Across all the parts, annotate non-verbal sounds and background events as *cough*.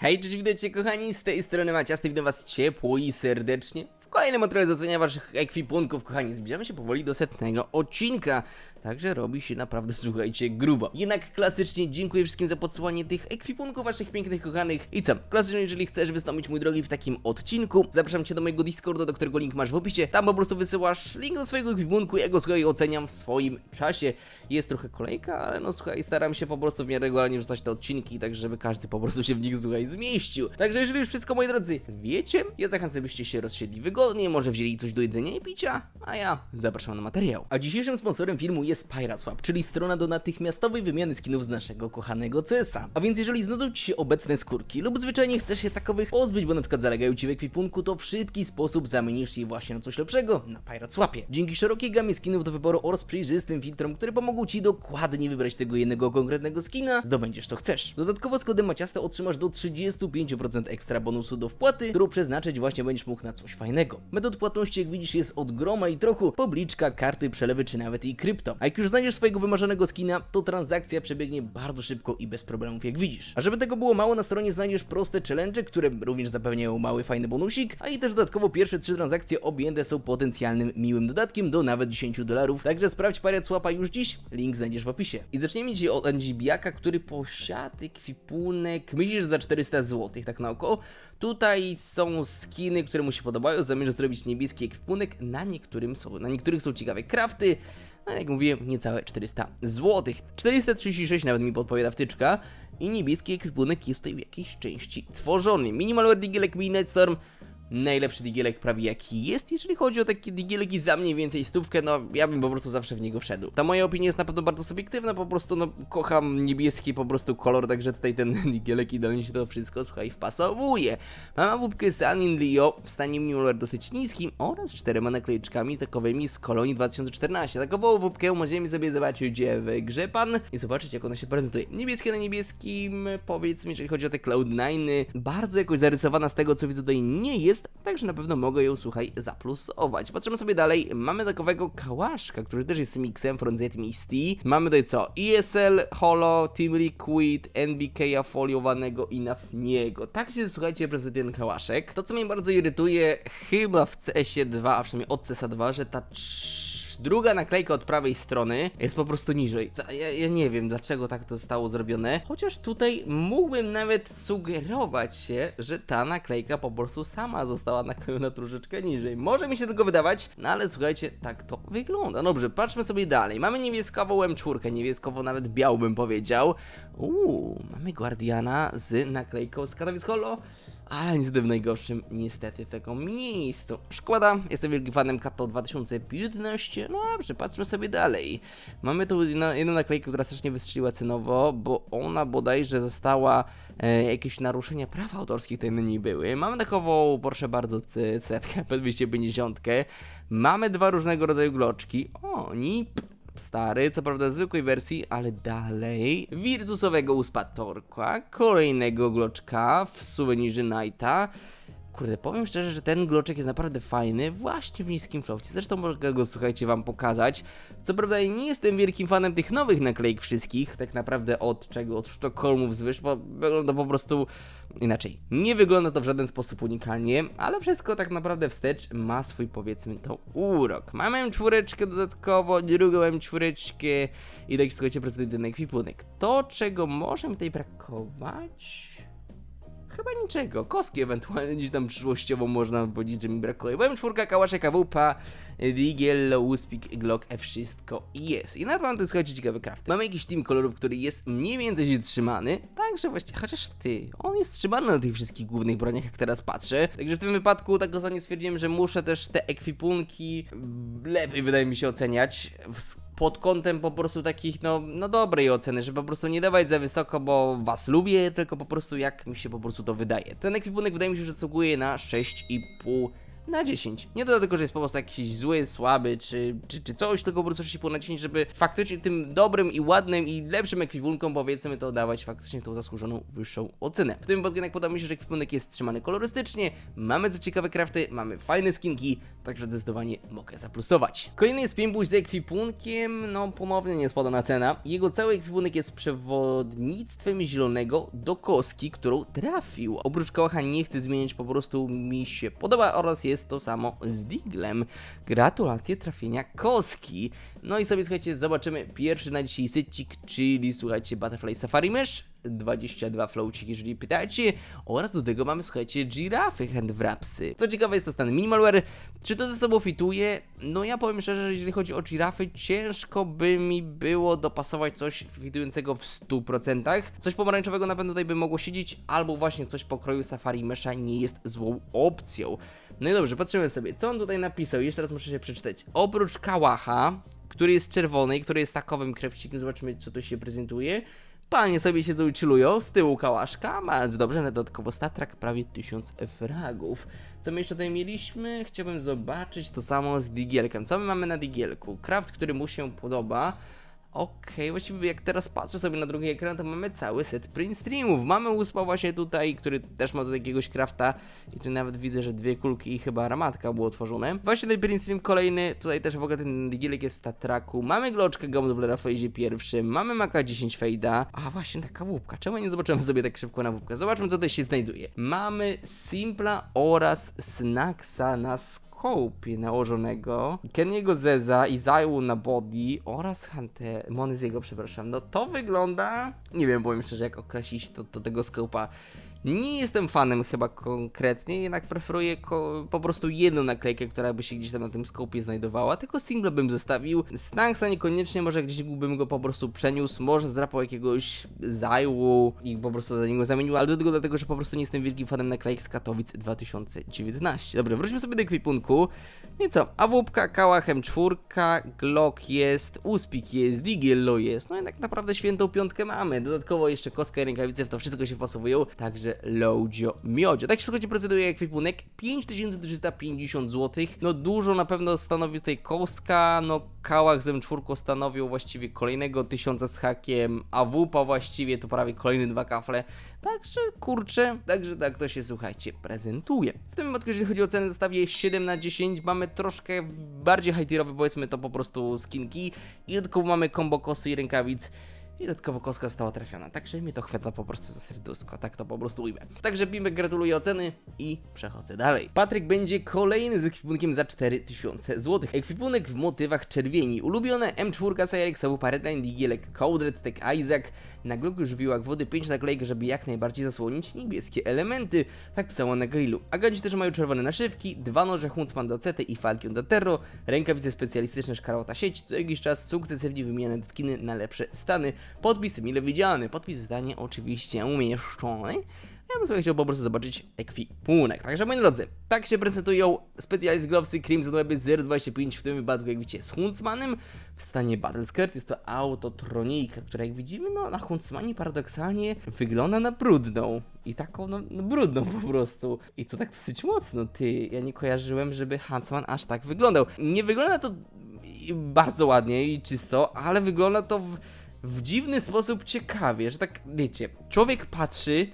Hej, cześć, witajcie kochani, z tej strony Maciasty, witam was ciepło i serdecznie. W kolejnym materiale ocenia waszych ekwipunków, kochani, zbliżamy się powoli do setnego odcinka, także robi się naprawdę, *laughs* słuchajcie, grubo. Jednak klasycznie dziękuję wszystkim za podsyłanie tych ekwipunków waszych pięknych, kochanych i co, klasycznie jeżeli chcesz wystąpić, mój drogi, w takim odcinku, zapraszam cię do mojego Discorda, do którego link masz w opisie, tam po prostu wysyłasz link do swojego ekwipunku, ja go słuchaj oceniam w swoim czasie, jest trochę kolejka, ale no słuchaj, staram się po prostu w miarę regularnie wrzucać te odcinki, tak żeby każdy po prostu się w nich, słuchaj, zmieścił. Także jeżeli już wszystko, moi drodzy, wiecie, ja zachęcam, byście się rozsiedli wygodnie, może wzięli coś do jedzenia i picia, a ja zapraszam na materiał. A dzisiejszym sponsorem filmu jest PirateSwap, czyli strona do natychmiastowej wymiany skinów z naszego kochanego CS-a. A więc jeżeli znudzą Ci się obecne skórki lub zwyczajnie chcesz się takowych pozbyć, bo na przykład zalegają Ci w ekwipunku, to w szybki sposób zamienisz je właśnie na coś lepszego na PirateSwapie. Dzięki szerokiej gamie skinów do wyboru oraz przejrzystym filtrom, które pomogą Ci dokładnie wybrać tego jednego konkretnego skina, zdobędziesz to chcesz. Dodatkowo z kodem Maciasta otrzymasz do 35% ekstra bonusu do wpłaty, którą przeznaczyć właśnie będziesz mógł na coś fajnego. Metod płatności, jak widzisz, jest od groma i trochu, pobliczka, karty, przelewy czy nawet i krypto. A jak już znajdziesz swojego wymarzonego skina, to transakcja przebiegnie bardzo szybko i bez problemów, jak widzisz. A żeby tego było mało, na stronie znajdziesz proste challenge, które również zapewniają mały, fajny bonusik, a i też dodatkowo pierwsze trzy transakcje objęte są potencjalnym miłym dodatkiem do nawet 10 dolarów. Także sprawdź parę słapa już dziś, link znajdziesz w opisie. I zaczniemy dzisiaj od NGBiaka, który posiada ekwipunek, myślisz, za 400 zł, tak na oko. Tutaj są skiny, które mu się podobają. Zamierza zrobić niebieski ekwipunek. Na, niektórym są, na niektórych są ciekawe crafty. No jak mówiłem, niecałe 400 zł. 436 nawet mi podpowiada wtyczka. I niebieski ekwipunek jest tutaj w jakiejś części tworzony. Minimalware Digielek Midnight Storm. Najlepszy digielek prawie jaki jest, jeżeli chodzi o takie digieleki za mniej więcej stówkę, no ja bym po prostu zawsze w niego wszedł. Ta moja opinia jest na pewno bardzo subiektywna, po prostu no kocham niebieski po prostu kolor, także tutaj ten *laughs* digielek idealnie się to wszystko, słuchaj, wpasowuje. Mama wódkę Sanin Leo w stanie minimalware dosyć niskim oraz czterema naklejczkami takowymi z kolonii 2014. Takową wódkę możemy sobie zobaczyć w grze pan i zobaczyć jak ona się prezentuje. Niebieskie na niebieskim, powiedzmy, jeżeli chodzi o te Cloud9, bardzo jakoś zarysowana z tego co widzę tutaj nie jest, także na pewno mogę ją, słuchaj, zaplusować. Patrzymy sobie dalej, mamy takowego kałaszka, który też jest miksem Front Z Misty. Mamy tutaj co? ESL, Holo, Team Liquid, NBK foliowanego i Nafniego. Tak się, słuchajcie, prezentuje ten kałaszek. To, co mnie bardzo irytuje, chyba w CS-ie 2, a przynajmniej od CS 2, że ta trz- druga naklejka od prawej strony jest po prostu niżej. Ja, ja nie wiem, dlaczego tak to zostało zrobione, chociaż tutaj mógłbym nawet sugerować się, że ta naklejka po prostu sama została naklejona *laughs* troszeczkę niżej. Może mi się tego wydawać, no ale słuchajcie, tak to wygląda. Dobrze, patrzmy sobie dalej. Mamy niebieskową M4, niebieskową nawet białą bym powiedział. Uuu, mamy Guardiana z naklejką z Katowic Holo. Ale niestety w najgorszym, niestety, w taką miejscu. Szkoda, jestem wielkim fanem Kato 2015. No dobrze, patrzmy sobie dalej. Mamy tu jedną naklejkę, która strasznie wystrzeliła cenowo, bo ona bodajże została e, jakieś naruszenia praw autorskich na niej były. Mamy takową, proszę bardzo, setkę *laughs* P250. Mamy dwa różnego rodzaju gloczki. O, NIP stary, co prawda zwykłej wersji, ale dalej. Wirtusowego uspatorka, kolejnego gloczka w suwenirze Knighta. Kurde, powiem szczerze, że ten gloczek jest naprawdę fajny, właśnie w niskim floacie. Zresztą mogę go, słuchajcie, wam pokazać. Co prawda nie jestem wielkim fanem tych nowych naklejek wszystkich, tak naprawdę od czego? Od Sztokholmu wzwyż, bo wygląda po prostu inaczej. Nie wygląda to w żaden sposób unikalnie, ale wszystko tak naprawdę wstecz ma swój, powiedzmy to, urok. Mamy M4 dodatkowo, drugą M4 i tak, słuchajcie, prezentuje ten ekwipunek. To, czego może mi tutaj brakować... Chyba niczego. Koski ewentualnie gdzieś tam przyszłościowo można powiedzieć, że mi brakuje. Byłem czwórka, kałaszek, AWP, Digiel, Łuspik, Glock, wszystko jest. I nawet mam tu, słuchajcie, ciekawy craft. Mamy jakiś team kolorów, który jest mniej więcej trzymany, także właściwie, chociaż ty, on jest trzymany na tych wszystkich głównych broniach, jak teraz patrzę. Także w tym wypadku tak ostatnio stwierdziłem, że muszę też te ekwipunki lepiej, wydaje mi się, oceniać. W pod kątem po prostu takich, no, no dobrej oceny, żeby po prostu nie dawać za wysoko, bo was lubię, tylko po prostu jak mi się po prostu to wydaje. Ten ekwipunek wydaje mi się, że zasługuje na 6,5 na 10. Nie dlatego, że jest po prostu jakiś zły, słaby, czy, czy, czy coś, tylko po prostu 6,5 na 10, żeby faktycznie tym dobrym i ładnym i lepszym ekwipunkom, powiedzmy, to dawać faktycznie tą zasłużoną wyższą ocenę. W tym jednak podoba mi się, że ekwipunek jest trzymany kolorystycznie, mamy co ciekawe crafty, mamy fajne skinki, także zdecydowanie mogę zaplusować. Kolejny jest piępuś z ekwipunkiem, no pomownie nie jest podana cena. Jego cały ekwipunek jest przewodnictwem zielonego do koski, którą trafił. Oprócz kołacha nie chcę zmieniać, po prostu mi się podoba oraz jest to samo z Diglem. Gratulacje trafienia koski. No i sobie słuchajcie, zobaczymy pierwszy na dzisiaj sycik, czyli słuchajcie Butterfly Safari Mesh, 22 flowcik, jeżeli pytacie, oraz do tego mamy słuchajcie girafy handwrapsy. Co ciekawe jest to stan minimalware, czy to ze sobą fituje? No ja powiem szczerze, że jeżeli chodzi o girafy, ciężko by mi było dopasować coś fitującego w 100%. Coś pomarańczowego na pewno tutaj by mogło siedzieć, albo właśnie coś pokroju Safari Mesha nie jest złą opcją. No i dobrze, patrzymy sobie, co on tutaj napisał, jeszcze raz muszę się przeczytać. Oprócz Kałacha, który jest czerwony i który jest takowym krewcikiem, zobaczymy co tu się prezentuje. Panie sobie siedzą i chillują, z tyłu kałaszka, mając dobrze, na dodatkowo statrak prawie 1000 fragów. Co my jeszcze tutaj mieliśmy? Chciałbym zobaczyć to samo z digielkiem. Co my mamy na digielku? Craft, który mu się podoba. Okej, właściwie jak teraz patrzę sobie na drugi ekran, to mamy cały set print streamów. Mamy uspa właśnie tutaj, który też ma do jakiegoś crafta i tu nawet widzę, że dwie kulki i chyba armatka było otworzone. Właśnie ten print stream kolejny, tutaj też w ogóle ten digielek jest w statraku. Mamy gloczkę Gomdubblera w fazie pierwszym, mamy Maka 10 fejda. A właśnie taka łupka, czemu nie zobaczymy sobie tak szybko na łupkę? Zobaczmy co tutaj się znajduje. Mamy Simpla oraz Snacksa na Scope nałożonego, Keniego Zeza i Zaju na body oraz Hunter, Mony z jego, przepraszam. No to wygląda, nie wiem, powiem szczerze, jak określić to do tego Scope'a. Nie jestem fanem chyba konkretnie, jednak preferuję po prostu jedną naklejkę, która by się gdzieś tam na tym skopie znajdowała, tylko single bym zostawił. Snanksa niekoniecznie, może gdzieś bym go po prostu przeniósł, może zdrapał jakiegoś zajłu i po prostu za niego zamienił, ale do tego dlatego, że po prostu nie jestem wielkim fanem naklejek z Katowic 2019. Dobrze, wróćmy sobie do ekwipunku. No i co? AWP, Kałachem czwórka, Glock jest, Uspik jest, Digiello jest. No i tak naprawdę świętą piątkę mamy. Dodatkowo jeszcze koska i rękawice w to wszystko się wpasowują. Także Lodzio Miodzio. Tak się słuchajcie, proceduje ekwipunek. 5350 zł. No dużo na pewno stanowi tutaj koska, no Kałach z M4 stanowią właściwie kolejnego tysiąca z hakiem, a WUPA właściwie to prawie kolejne dwa kafle. Także kurczę, także tak to się słuchajcie prezentuje. W tym wypadku, jeżeli chodzi o ceny, zostawię 7 na 10. Mamy troszkę bardziej high-tierowe, powiedzmy to po prostu skinki. I dodatkowo mamy combo kosy i rękawic. I dodatkowo koska została trafiona, także mnie to chwyta po prostu za serduszko, tak to po prostu ujmę. Także Pimpek gratuluję oceny i przechodzę dalej. Patryk będzie kolejny z ekwipunkiem za 4000 zł. Ekwipunek w motywach czerwieni. Ulubione M4 Cyrix, AWP Redline, Digielek, Codred, Tech Isaac. Na gloku żywiołach wody 5 naklejek, żeby jak najbardziej zasłonić niebieskie elementy. Tak samo na grillu. Agenci też mają czerwone naszywki, dwa noże Huntsman do CT i Falcon do Terro, rękawice specjalistyczne Szkarłata Sieć, co jakiś czas sukcesywnie wymieniane skiny na lepsze stany. Podpis mile widziany, podpis zdanie oczywiście umieszczony. Ja bym sobie chciał po prostu zobaczyć ekwipunek. Także moi drodzy, tak się prezentują Specialized Glovesy Crimson Weby 025 w tym wypadku jak widzicie z Huntsmanem w stanie Battle Skirt. Jest to autotronika, która jak widzimy no na Huntsmanie paradoksalnie wygląda na brudną. I taką no, no brudną po prostu. I to tak dosyć mocno, ty. Ja nie kojarzyłem, żeby Huntsman aż tak wyglądał. Nie wygląda to bardzo ładnie i czysto, ale wygląda to w, w dziwny sposób ciekawie, że tak wiecie, człowiek patrzy,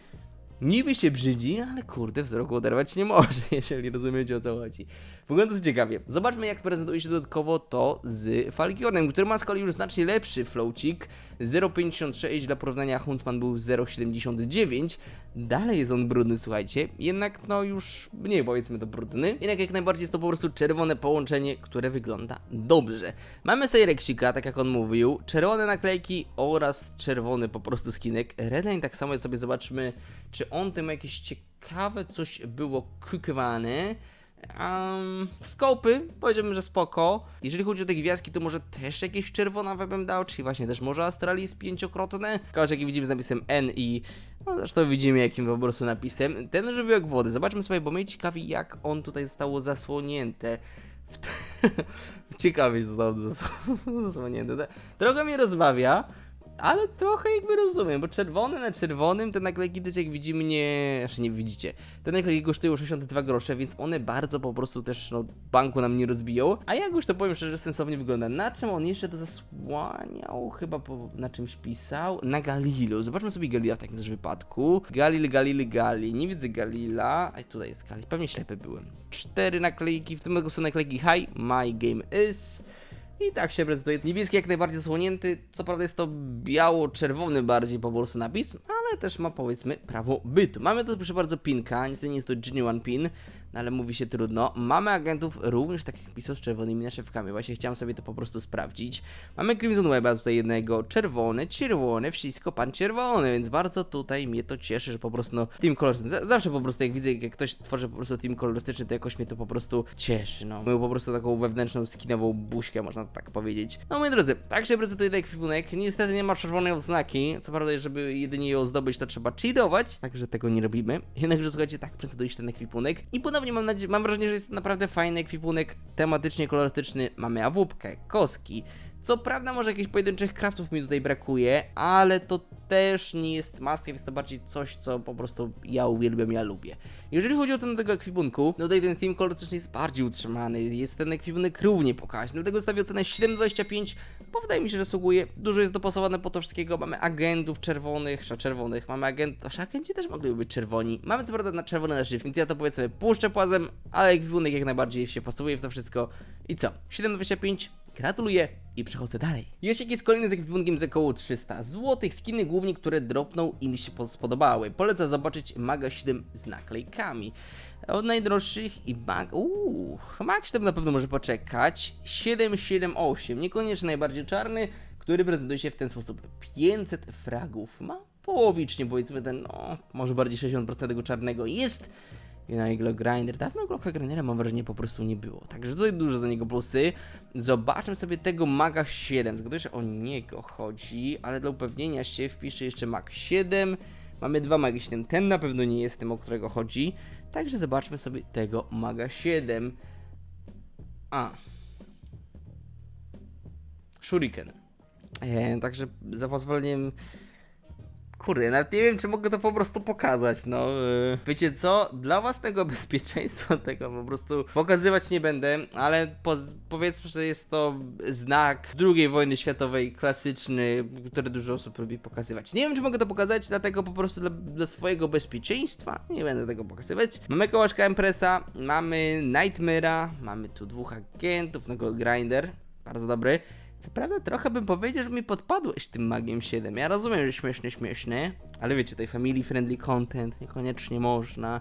niby się brzydzi, ale kurde wzroku oderwać nie może, *laughs* jeżeli rozumiecie o co chodzi. Wygląda to ciekawie. Zobaczmy jak prezentuje się dodatkowo to z Falcionem, który ma z kolei już znacznie lepszy flowcik. 0,56 dla porównania Huntsman był 0,79. Dalej jest on brudny, słuchajcie. Jednak no już mniej powiedzmy to brudny. Jednak jak najbardziej jest to po prostu czerwone połączenie, które wygląda dobrze. Mamy Sejreksika, tak jak on mówił, czerwone naklejki oraz czerwony po prostu skinek. Redline tak samo sobie zobaczmy, czy on tym jakieś ciekawe coś było kukowane. Um, skopy, powiedziałbym, że spoko. Jeżeli chodzi o te gwiazdki, to może też jakieś czerwonawe bym dał, czyli właśnie też może Astralis pięciokrotne. Każdy jaki widzimy z napisem N i no zresztą widzimy jakim po prostu napisem. Ten żywiołek wody, zobaczmy sobie, bo mnie ciekawi jak on tutaj zostało zasłonięte. *laughs* Ciekawie zostało zas- *laughs* zasłonięte. Trochę mnie rozbawia. Ale trochę jakby rozumiem, bo czerwony na czerwonym, te naklejki też jak widzimy nie, znaczy nie widzicie, te naklejki kosztują 62 grosze, więc one bardzo po prostu też no banku nam nie rozbiją, a jak już to powiem szczerze sensownie wygląda, na czym on jeszcze to zasłaniał, chyba po, na czymś pisał, na Galilu, zobaczmy sobie Galila w takim też wypadku, Galil, Galil, Gali, nie widzę Galila, a tutaj jest Gali, pewnie ślepy byłem, cztery naklejki, w tym są naklejki Hi, My Game Is, i tak się prezentuje. Niebieski jak najbardziej zasłonięty. Co prawda jest to biało-czerwony bardziej po prostu napis, ale też ma powiedzmy prawo bytu. Mamy tu proszę bardzo pinka, niestety nie jest to genuine pin, no ale mówi się trudno. Mamy agentów również tak jak pisał z czerwonymi naszywkami. Właśnie chciałem sobie to po prostu sprawdzić. Mamy Crimson Weba tutaj jednego, czerwony, czerwony, wszystko pan czerwony, więc bardzo tutaj mnie to cieszy, że po prostu no team kolorystyczny. Z- Zawsze po prostu jak widzę, jak ktoś tworzy po prostu team kolorystyczny, to jakoś mnie to po prostu cieszy, no. Mamy po prostu taką wewnętrzną skinową buźkę, można tak powiedzieć. No moi drodzy, tak się prezentuje ten ekwipunek. Niestety nie ma czerwonej odznaki. Co prawda, żeby jedynie ją zdobyć, to trzeba cheatować, także tego nie robimy. Jednakże słuchajcie, tak prezentuje się ten ekwipunek. I ponownie mam nadzieję, mam wrażenie, że jest to naprawdę fajny ekwipunek, tematycznie kolorystyczny. Mamy awupkę, koski. Co prawda może jakichś pojedynczych craftów mi tutaj brakuje, ale to też nie jest maska, jest to bardziej coś, co po prostu ja uwielbiam, ja lubię. Jeżeli chodzi o cenę tego ekwipunku, no tutaj ten theme kolorystyczny jest bardziej utrzymany, jest ten ekwipunek równie pokaźny, dlatego stawię cenę 7,25, bo wydaje mi się, że sługuje, dużo jest dopasowane po to wszystkiego, mamy agentów czerwonych, a czerwonych, mamy agent, aż agenci też mogliby być czerwoni, mamy co prawda na czerwone naszywki, więc ja to powiedzmy puszczę płazem, ale ekwipunek jak najbardziej się pasuje w to wszystko. I co, 7,25 Gratuluję i przechodzę dalej. Jasiek jest kolejny z ekwipunkiem za około 300 zł. Skiny głównie, które dropną i mi się po- spodobały. Polecam zobaczyć Maga 7 z naklejkami. Od najdroższych i Mag... Uuu, Mag 7 na pewno może poczekać. 778, niekoniecznie najbardziej czarny, który prezentuje się w ten sposób. 500 fragów. Ma połowicznie powiedzmy ten, no, może bardziej 60% tego czarnego jest. No i Glock Grinder. Dawno Glocka Grindera mam wrażenie po prostu nie było. Także tutaj dużo za niego plusy. Zobaczmy sobie tego Maga 7. Zgaduję, że o niego chodzi, ale dla upewnienia się wpiszę jeszcze Mag 7. Mamy dwa Magi 7. Ten na pewno nie jest tym, o którego chodzi. Także zobaczmy sobie tego Maga 7. A. Shuriken. E, także za pozwoleniem Kurde, nawet nie wiem, czy mogę to po prostu pokazać, no. Yy. Wiecie co? Dla własnego *laughs* bezpieczeństwa tego po prostu pokazywać nie będę, ale po, powiedzmy, że jest to znak II wojny światowej klasyczny, który dużo osób lubi pokazywać. Nie wiem, czy mogę to pokazać, dlatego po prostu dla, dla swojego bezpieczeństwa nie będę tego pokazywać. Mamy kołaszka Empresa, mamy Nightmare'a, mamy tu dwóch agentów, no Grinder, bardzo dobry. Co prawda trochę bym powiedział, że mi podpadłeś tym Magiem 7. Ja rozumiem, że śmieszny, śmieszny, ale wiecie, tutaj family friendly content niekoniecznie można.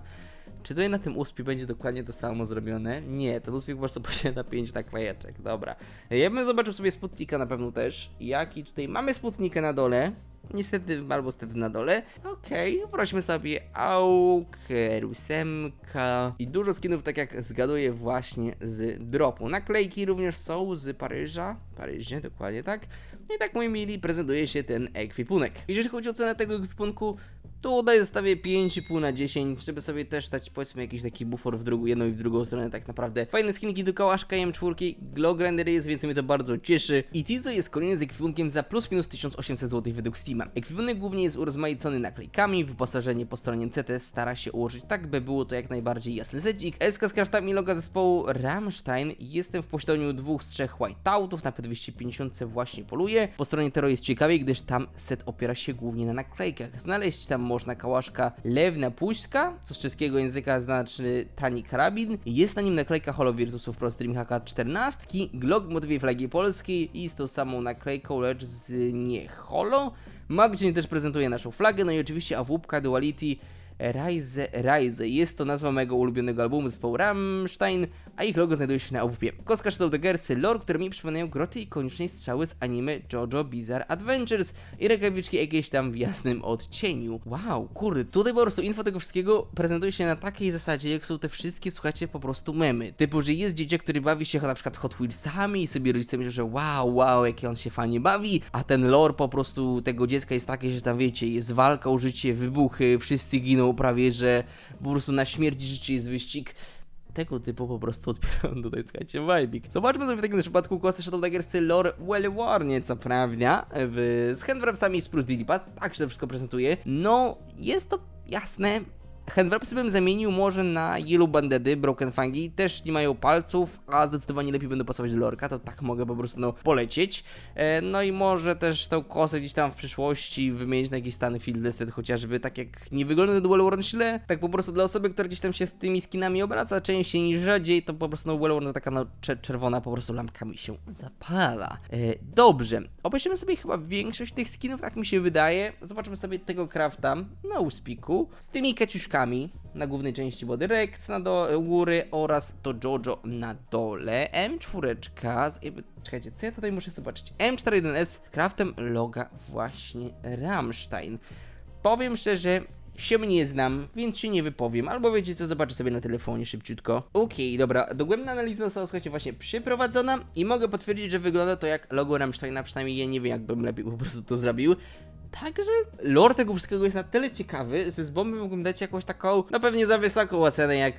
Czy tutaj na tym uspie będzie dokładnie to samo zrobione? Nie, ten uspie po prostu posiada 5 naklejeczek, dobra. Ja bym zobaczył sobie Sputnika na pewno też. Jaki tutaj mamy Sputnika na dole. Niestety, albo stety na dole. Okej, prosimy sobie Auker, ósemka i dużo skinów, tak jak zgaduję właśnie z dropu. Naklejki również są z Paryża, Paryżie, dokładnie tak. No i tak, moi mili, prezentuje się ten ekwipunek. Jeżeli chodzi o cenę tego ekwipunku, Tutaj zostawię 5,5 na 10, żeby sobie też dać powiedzmy jakiś taki bufor w drugą, jedną i w drugą stronę tak naprawdę. Fajne skinki do kałaszka M4, glow grinder jest, więc mnie to bardzo cieszy. I Tizo jest kolejny z ekwipunkiem za plus minus 1800 zł według Steama. Ekwipunek głównie jest urozmaicony naklejkami, wyposażenie po stronie CT stara się ułożyć tak, by było to jak najbardziej jasny zedzik. SK z kraftami loga zespołu Rammstein. Jestem w posiadaniu dwóch z trzech whiteoutów, na P250 właśnie poluję. Po stronie Tero jest ciekawiej, gdyż tam set opiera się głównie na naklejkach. Znaleźć tam można kałaszka Lewna Puśka, co z czeskiego języka znaczy tani karabin. Jest na nim naklejka Holo Virtusów Pro Stream HK 14, Glock w motywie flagi polskiej i z tą samą naklejką, lecz z nie Holo. Magazyn też prezentuje naszą flagę, no i oczywiście AWP Duality Rise Rise. Jest to nazwa mojego ulubionego albumu zespołu Rammstein, a ich logo znajduje się na AWP. Koska Shadow Daggersy lore, które mi przypominają groty ikonicznej strzały z anime JoJo Bizarre Adventures i rękawiczki jakieś tam w jasnym odcieniu. Wow, kurde, tutaj po prostu info tego wszystkiego prezentuje się na takiej zasadzie, jak są te wszystkie, słuchajcie, po prostu memy. Typu, że jest dzieciak, który bawi się na przykład Hot Wheelsami i sobie rodzice myślą, że wow, wow, jak on się fajnie bawi, a ten lore po prostu tego dziecka jest taki, że tam wiecie, jest walka o życie, wybuchy, wszyscy giną prawie, że po prostu na śmierć życie jest wyścig. tego typu po prostu odbierają tutaj, słuchajcie, vibik. Zobaczmy sobie w takim przypadku kosy Shadow Daggersy lore well warnie, co prawda, w, z handwrapsami z plus Dilipad, tak się to wszystko prezentuje. No, jest to jasne, Handwrapsy bym zamienił może na Yellow Bandedy, Broken Fangi, też nie mają palców, a zdecydowanie lepiej będą pasować do lorka, to tak mogę po prostu no, polecieć. E, no i może też tą kosę gdzieś tam w przyszłości wymienić na jakiś stany field chociażby tak jak nie wygląda na Dual Warren źle, tak po prostu dla osoby, która gdzieś tam się z tymi skinami obraca częściej niż rzadziej, to po prostu no Warren taka no, cze- czerwona po prostu lampka mi się zapala. E, dobrze, obejrzymy sobie chyba większość tych skinów, tak mi się wydaje. Zobaczmy sobie tego crafta na uspiku z tymi kaciuszkami na głównej części Body Rect na do, u góry oraz to Jojo na dole. M4 z, czekajcie, co ja tutaj muszę zobaczyć? M41S z craftem loga właśnie Rammstein. Powiem szczerze, się nie znam, więc się nie wypowiem, albo wiecie co, zobaczę sobie na telefonie szybciutko. Okej, dobra, dogłębna analiza została, słuchajcie, właśnie przeprowadzona i mogę potwierdzić, że wygląda to jak logo Rammsteina, przynajmniej ja nie wiem, jakbym lepiej po prostu to zrobił. Także lore tego wszystkiego jest na tyle ciekawy, że z bomby mógłbym dać jakąś taką, no pewnie za wysoką ocenę, jak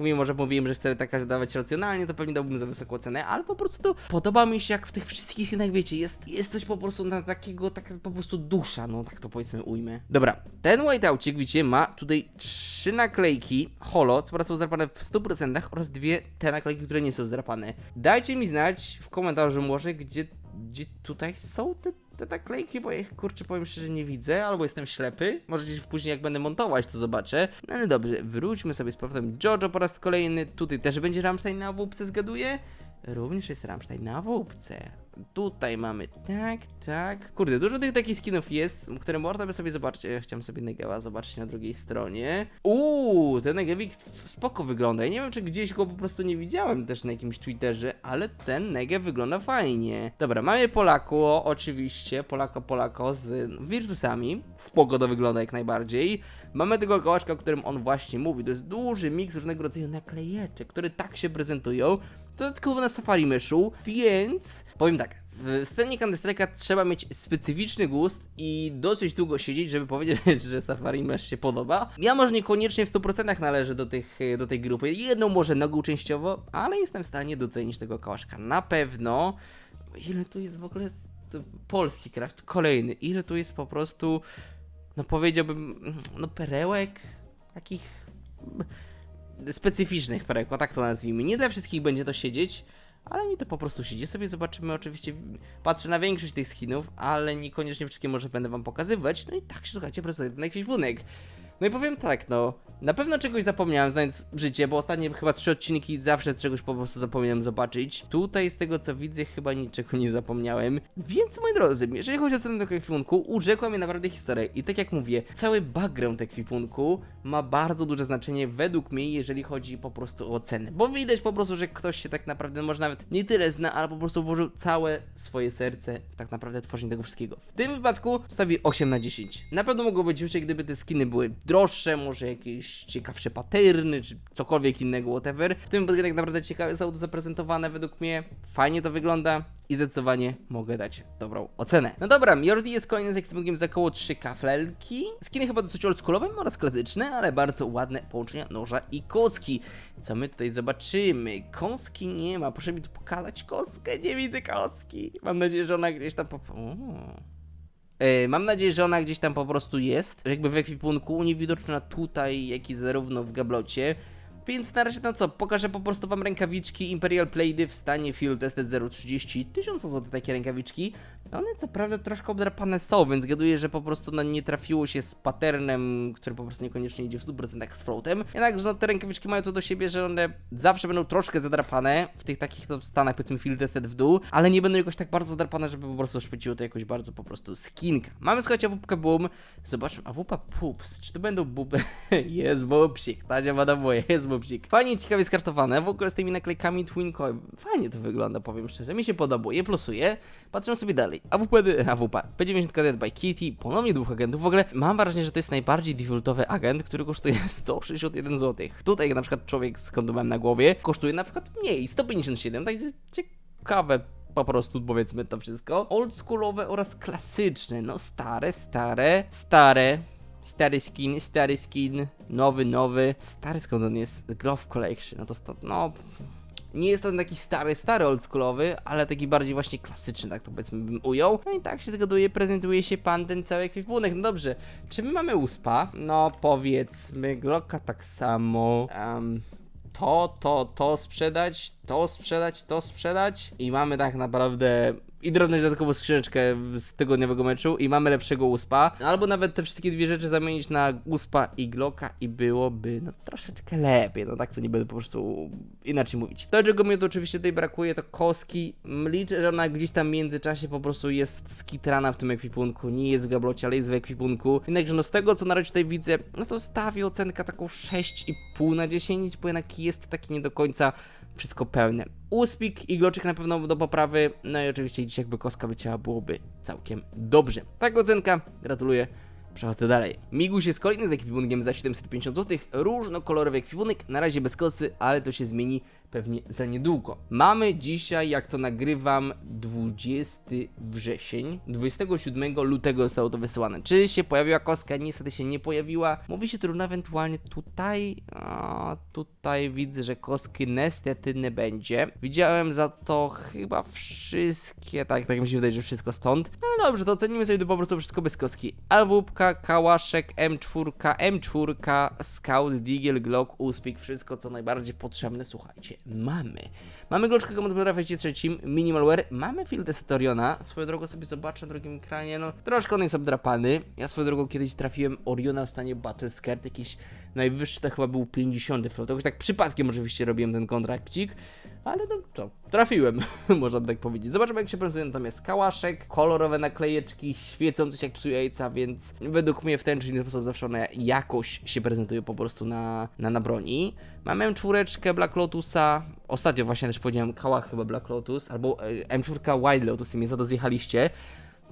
mimo, że mówiłem, że chcę taka dawać racjonalnie, to pewnie dałbym za wysoką cenę, ale po prostu to podoba mi się, jak w tych wszystkich skinach, wiecie, jest, jest coś po prostu na takiego, tak po prostu dusza, no tak to powiedzmy ujmę. Dobra, ten whiteoucik, widzicie, ma tutaj trzy naklejki holo, co prawda są zdrapane w 100% oraz dwie te naklejki, które nie są zdrapane. Dajcie mi znać w komentarzu może, gdzie, gdzie tutaj są te te naklejki, bo ich kurczę powiem szczerze nie widzę, albo jestem ślepy. Może gdzieś później jak będę montować to zobaczę. No ale dobrze, wróćmy sobie z powrotem Jojo po raz kolejny. Tutaj też będzie Rammstein na wóbce, zgaduję. Również jest Rammstein na wóbce. Tutaj mamy tak, tak. Kurde, dużo tych takich skinów jest, które można by sobie zobaczyć. Ja chciałem sobie Negewa zobaczyć na drugiej stronie. Uuu, ten Negewik spoko wygląda. Ja nie wiem, czy gdzieś go po prostu nie widziałem też na jakimś Twitterze, ale ten Negew wygląda fajnie. Dobra, mamy Polako, oczywiście. Polako, Polako z Virtusami. Spoko to wygląda jak najbardziej. Mamy tego kołaczka, o którym on właśnie mówi. To jest duży miks różnego rodzaju naklejeczek, które tak się prezentują. Dodatkowo na Safari Meshu, więc powiem tak. W scenie Counter-Strike'a trzeba mieć specyficzny gust i dosyć długo siedzieć, żeby powiedzieć, *laughs* że Safari Mesh się podoba. Ja może niekoniecznie w 100% należę do, tych, do tej grupy, jedną może nogą częściowo, ale jestem w stanie docenić tego kałaszka. Na pewno, ile tu jest w ogóle polski craft, kolejny, ile tu jest po prostu, no powiedziałbym, no perełek, takich specyficznych o tak to nazwijmy. Nie dla wszystkich będzie to siedzieć, ale mi to po prostu siedzi. Sobie zobaczymy, oczywiście patrzę na większość tych skinów, ale niekoniecznie wszystkie może będę wam pokazywać. No i tak, słuchajcie, prezent na ekwipunek. No i powiem tak, no, na pewno czegoś zapomniałem, znając życie, bo ostatnie chyba trzy odcinki zawsze czegoś po prostu zapomniałem zobaczyć. Tutaj z tego co widzę chyba niczego nie zapomniałem. Więc moi drodzy, jeżeli chodzi o cenę tego ekwipunku, urzekła mnie naprawdę historia. I tak jak mówię, cały background ekwipunku ma bardzo duże znaczenie według mnie, jeżeli chodzi po prostu o cenę. Bo widać po prostu, że ktoś się tak naprawdę może nawet nie tyle zna, ale po prostu włożył całe swoje serce w tak naprawdę tworzenie tego wszystkiego. W tym wypadku stawię 8 na 10. Na pewno mogło być już, gdyby te skiny były droższe, może jakieś ciekawsze paterny, czy cokolwiek innego, whatever. W tym tak naprawdę ciekawe to zaprezentowane według mnie. Fajnie to wygląda i zdecydowanie mogę dać dobrą ocenę. No dobra, Jordi jest kolejny z ekwipunkiem za około 3 kaflelki. Skiny chyba dosyć oldschoolowe oraz klasyczne, ale bardzo ładne połączenia noża i kostki. Co my tutaj zobaczymy? Kostki nie ma, proszę mi tu pokazać kostkę, nie widzę kostki. Mam nadzieję, że ona gdzieś tam po... O. E, Mam nadzieję, że ona gdzieś tam po prostu jest, jakby w ekwipunku, niewidoczna tutaj, jak i zarówno w gablocie. Więc na razie no co, pokażę po prostu wam rękawiczki Imperial Plaidy w stanie Field Tested 030, 1000 zł takie rękawiczki. One co prawda troszkę obdrapane są, więc gaduję, że po prostu no, nie trafiło się z patternem, który po prostu niekoniecznie idzie w 100% z floatem. Jednakże no, te rękawiczki mają to do siebie, że one zawsze będą troszkę zadrapane w tych takich no, stanach, powiedzmy Field Tested w dół, ale nie będą jakoś tak bardzo zadrapane, żeby po prostu szpeciło to jakoś bardzo po prostu skinka. Mamy słuchajcie AWP Boom, zobaczmy, AWP Poops, czy to będą buby? *laughs* jest bubsik, Tadzia ma na moje, jest Fajnie ciekawie skartowane, w ogóle z tymi naklejkami Twin Coil, fajnie to wygląda, powiem szczerze, mi się podobało, je plusuję. Patrzymy sobie dalej, AWP, dy- AWP, P90 Cadet by Kitty, ponownie dwóch agentów, w ogóle mam wrażenie, że to jest najbardziej defaultowy agent, który kosztuje *laughs* 161 zł. Tutaj na przykład człowiek z kondomem na głowie kosztuje na przykład mniej, 157, także ciekawe po prostu powiedzmy to wszystko. Oldschoolowe oraz klasyczne, no stare, stare, stare, Stary skin, stary skin, nowy, nowy. Stary skąd on jest? Glove Collection, no to, to no... Nie jest to taki stary, stary oldschoolowy, ale taki bardziej właśnie klasyczny, tak to powiedzmy bym ujął. No i tak się zgaduje, prezentuje się pan ten cały ekwipunek. No dobrze, czy my mamy uspa? No powiedzmy, Glocka tak samo. Em, to, to, to sprzedać, to sprzedać, to sprzedać i mamy tak naprawdę i drobną dodatkową skrzyneczkę z tygodniowego meczu i mamy lepszego uspa. Albo nawet te wszystkie dwie rzeczy zamienić na uspa i glocka i byłoby no troszeczkę lepiej. No tak to nie będę po prostu inaczej mówić. To czego mi to oczywiście tutaj brakuje to koski. Liczę, że ona gdzieś tam w międzyczasie po prostu jest skitrana w tym ekwipunku. Nie jest w gablocie, ale jest w ekwipunku. Jednakże no z tego co na razie tutaj widzę, no to stawię ocenkę taką 6,5 na 10, bo jednak jest taki nie do końca wszystko pełne. Uspik i gloczek na pewno do poprawy, no i oczywiście dzisiaj jakby koska wycięła byłoby całkiem dobrze. Tak ocenka, gratuluję. Przechodzę dalej. Migus jest kolejny z ekwipunkiem za 750 zł. Różnokolorowy ekwipunek, na razie bez kosy, ale to się zmieni pewnie za niedługo. Mamy dzisiaj, jak to nagrywam, 20 wrzesień. 27 lutego zostało to wysyłane. Czy się pojawiła koska? Niestety się nie pojawiła. Mówi się trudno ewentualnie tutaj. A, tutaj widzę, że koski niestety nie będzie. Widziałem za to chyba wszystkie, tak, tak mi się wydaje, że wszystko stąd. No dobrze, to ocenimy sobie to po prostu wszystko bez koski. Alwupka, kałaszek, M4, M4, Scout, Deagle, Glock, Uspik, wszystko co najbardziej potrzebne, słuchajcie, mamy. Mamy gloczkę komandora w trzecim, Minimalware, mamy Field Satoriona, swoją drogą sobie zobaczę na drugim ekranie, no troszkę on jest obdrapany. Ja swoją drogą kiedyś trafiłem Oriona w stanie Battle Skirt, jakiś najwyższy to chyba był 50 flow, to już tak przypadkiem oczywiście robiłem ten kontrakcik, ale no co, trafiłem, *laughs* można by tak powiedzieć. Zobaczymy jak się prezentuje natomiast kałaszek, kolorowe naklejeczki, świecące się jak psu jajca, więc według mnie w ten czy inny sposób zawsze one jakoś się prezentują po prostu na, na, na broni. Mamy M4 Black Lotusa, ostatnio właśnie też powiedziałem kałach chyba Black Lotus, albo e, M4 Wild Lotus, i mnie za to zjechaliście.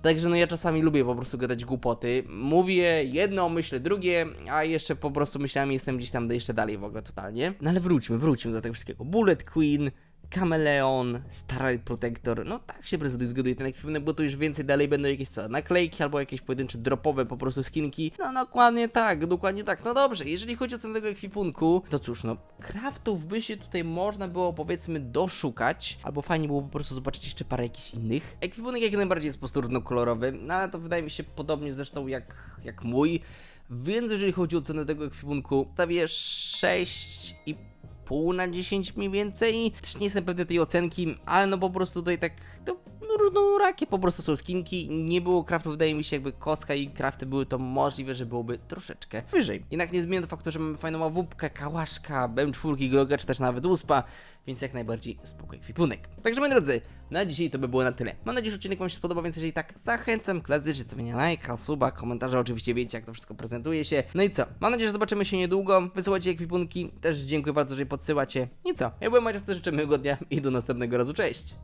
Także no ja czasami lubię po prostu gadać głupoty. Mówię jedno, myślę drugie, a jeszcze po prostu myślałem, jestem gdzieś tam jeszcze dalej w ogóle totalnie. No ale wróćmy, wróćmy do tego wszystkiego. Bullet Queen, Kameleon, Starlight Protector, no tak się prezentuje, zgaduję ten ekwipunek, bo tu już więcej dalej będą jakieś co, naklejki albo jakieś pojedyncze dropowe po prostu skinki. No dokładnie tak, dokładnie tak. No dobrze, jeżeli chodzi o cenę tego ekwipunku, to cóż, no craftów by się tutaj można było powiedzmy doszukać, albo fajnie było po prostu zobaczyć jeszcze parę jakichś innych. Ekwipunek jak najbardziej jest po prostu różnokolorowy, no ale to wydaje mi się podobnie zresztą jak, jak mój. Więc jeżeli chodzi o cenę tego ekwipunku, stawię 6,5 pół na 10 mniej więcej. Też nie jestem pewny tej ocenki, ale no po prostu tutaj tak to różnorakie po prostu są skinki. Nie było craftów, wydaje mi się jakby koska i crafty były to możliwe, że byłoby troszeczkę wyżej. Jednak nie zmienia to faktu, że mamy fajną ławupkę, kałaszka, M4, Gloga czy też nawet uspa, więc jak najbardziej spokój ekwipunek. Także moi drodzy, na dzisiaj to by było na tyle. Mam nadzieję, że odcinek Wam się spodobał, więc jeżeli tak, zachęcam klasycznie stawienia lajka, suba, komentarza, oczywiście wiecie jak to wszystko prezentuje się. No i co? Mam nadzieję, że zobaczymy się niedługo. Wysyłajcie ekwipunki, też dziękuję bardzo, że je podsyłacie. I co? Ja byłem Macias, życzę miłego dnia i do następnego razu, cześć!